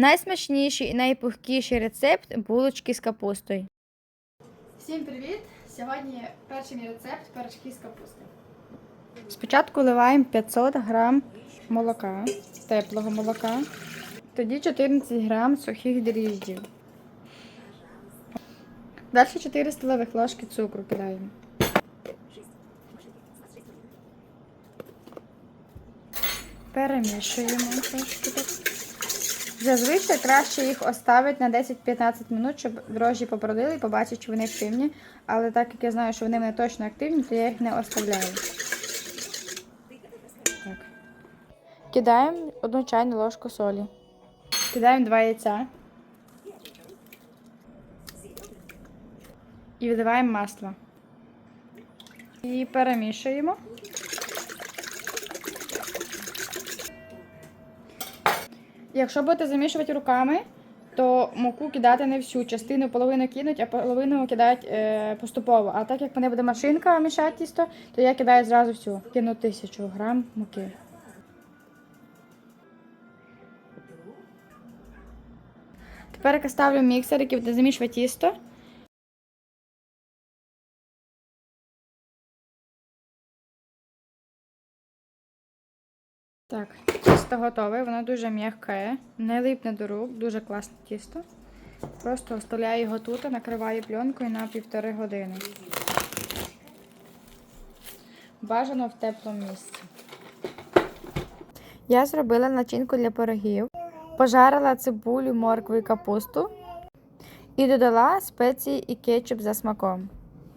Найсмачніший і найпухкіший рецепт булочки з капустою. Всім привіт! Сьогодні перший мій рецепт пирожки з капусти. Спочатку вливаємо 500 грам молока, теплого молока, тоді 14 грам сухих дріжджів. Далі 4 столових ложки цукру кидаємо. Перемішуємо трошки так. Зазвичай краще їх оставити на 10-15 минут, щоб дрожжі попродили і побачити, чи вони активні. Але так як я знаю, що вони мене точно активні, то я їх не оставляю. Так. Кидаємо одну чайну ложку солі. Кидаємо два яйця. І вливаємо масло. І перемішуємо. Якщо будете замішувати руками, то муку кидати не всю. Частину половину кинуть, а половину кидають е, поступово. А так як мене буде машинка мішати тісто, то я кидаю зразу всю. Кину тисячу грам муки. Тепер я ставлю міксер, який буде замішувати тісто. Так, тісто готове, воно дуже м'яке, не липне до рук, дуже класне тісто. Просто оставляю його тут, накриваю пленкою на півтори години. Бажано в теплому місці. Я зробила начинку для пирогів, пожарила цибулю, моркву і капусту і додала спеції і кетчуп за смаком.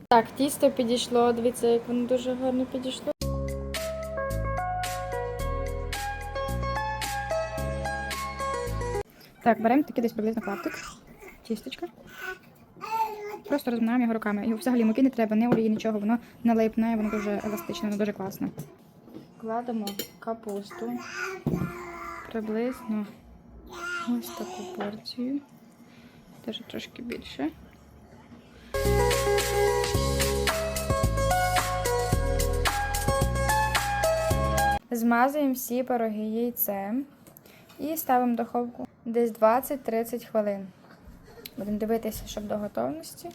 Так, тісто підійшло, дивіться, як воно дуже гарно підійшло. Так, беремо такий десь приблизно клаптик, тістечко. Просто розминаємо його руками. І взагалі муки не треба, не олії, нічого, воно не липне, воно дуже еластичне, воно дуже класне. Кладемо капусту приблизно ось таку порцію. Теж трошки більше. Змазуємо всі пироги яйцем і ставимо в духовку десь 20-30 хвилин. Будемо дивитися, щоб до готовності.